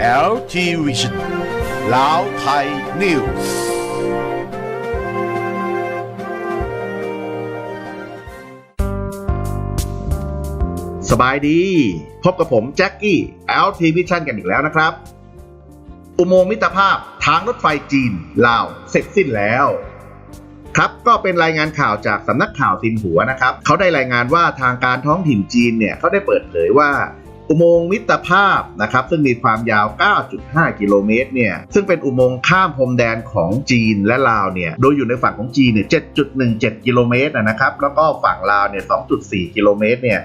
LT Vision ลาวไทยนิวส์สบายดี พบกับผมแจ็คกี้ LT Vision กันอีกแล้วนะครับ อุโมงค์มิตรภาพทางรถไฟจีน ลาว เสร็จสิ้นแล้วครับก็เป็นรายงานข่าวจากสำนักข่าวซินหัวนะครับเขาได้รายงานว่าทางการท้องถิ่นจีนเนี่ยเขาได้เปิดเผยว่า อุโมงค์มิตรภาพนะครับซึ่งมีความยาว 9.5 กิโลเมตรเนี่ยซึ่งเป็นอุโมงค์ข้ามพรมแดนของจีนและลาวเนี่ยโดยอยู่ในฝั่งของจีนเนี่ย7.17 กิโลเมตรนะครับแล้วก็ฝั่งลาวเนี่ย 2.4 กิโลเมตรเนี่ย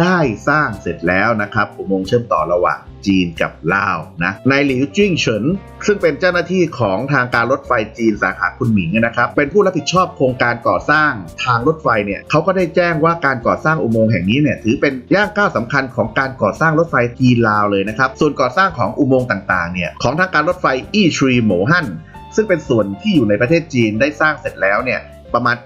ได้สร้างเสร็จแล้วนะครับอุโมงค์เชื่อมต่อระหว่างจีนกับลาวนะนายหลิวจิ้งเฉิน ซึ่งเป็นเจ้าหน้าที่ของทางการรถไฟจีนสาขาคุณหมิงนะครับ เป็นผู้รับผิดชอบโครงการก่อสร้างทางรถไฟเนี่ยเขาก็ได้แจ้งว่าการก่อสร้างอุโมงค์แห่งนี้เนี่ยถือเป็นย่างก้าวสำคัญของการก่อสร้างรถไฟจีนลาวเลยนะครับ ส่วนก่อสร้างของอุโมงค์ต่างๆเนี่ยของทางการรถไฟอี้ทรีโหมฮั่นซึ่งเป็นส่วนที่อยู่ในประเทศจีนได้สร้างเสร็จแล้วเนี่ย ประมาณ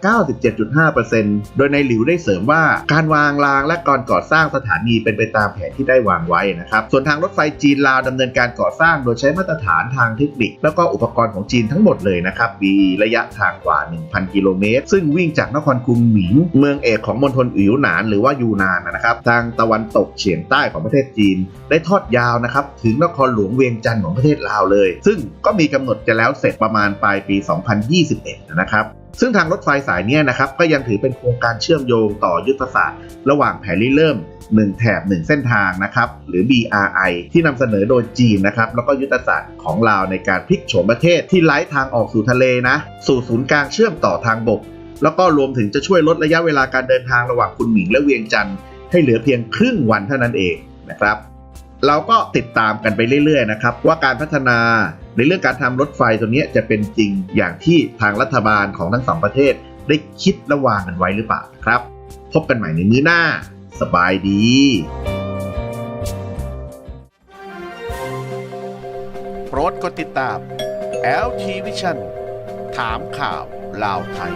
97.5%โดยในหลิวได้เสริมว่าการวางรางและการก่อสร้างสถานีเป็นไปตามแผนที่ได้วางไว้นะครับ ส่วนทางรถไฟจีนลาวดำเนินการก่อสร้างโดยใช้มาตรฐานทางเทคนิค แล้วก็อุปกรณ์ของจีนทั้งหมดเลยนะครับ มีระยะทางกว่า 1,000 กิโลเมตร ซึ่งวิ่งจากนครกรุงหมิง เมืองเอกของมณฑลอิ๋วหนานหรือว่ายูนานนะครับ ทางตะวันตกเฉียงใต้ของประเทศจีน ได้ทอดยาวนะครับถึงนครหลวงเวียงจันทร์ของประเทศลาวเลย ซึ่งก็มีกำหนดจะแล้วเสร็จประมาณปลายปี 2021 นะครับ ซึ่งทางรถไฟสายนี้นะครับก็ยังถือเป็นโครงการเชื่อมโยงต่อยุทธศาสตร์ ระหว่างแผนริเริ่ม 1 แถบ 1 เส้นทางนะครับหรือ BRI ที่นำเสนอโดยจีนนะครับแล้วก็ยุทธศาสตร์ของลาวในการพลิกโฉมประเทศที่ไร้ทางออกสู่ทะเลนะสู่ศูนย์กลางเชื่อมต่อทางบก แล้วก็รวมถึงจะช่วยลดระยะเวลาการเดินทางระหว่างคุณหมิงและเวียงจันทร์ให้เหลือเพียงครึ่งวันเท่านั้นเองนะครับเราก็ติดตามกันไปเรื่อยๆนะครับว่าการพัฒนา ในเรื่องการทำรถไฟตัวนี้จะเป็นจริงอย่างที่ทางรัฐบาลของทั้งสองประเทศ ได้คิดและวางกันไว้หรือเปล่าครับ พบกันใหม่ในมื้อหน้า สบายดีโปรดกดติดตาม LT Vision ถามข่าวลาวไทย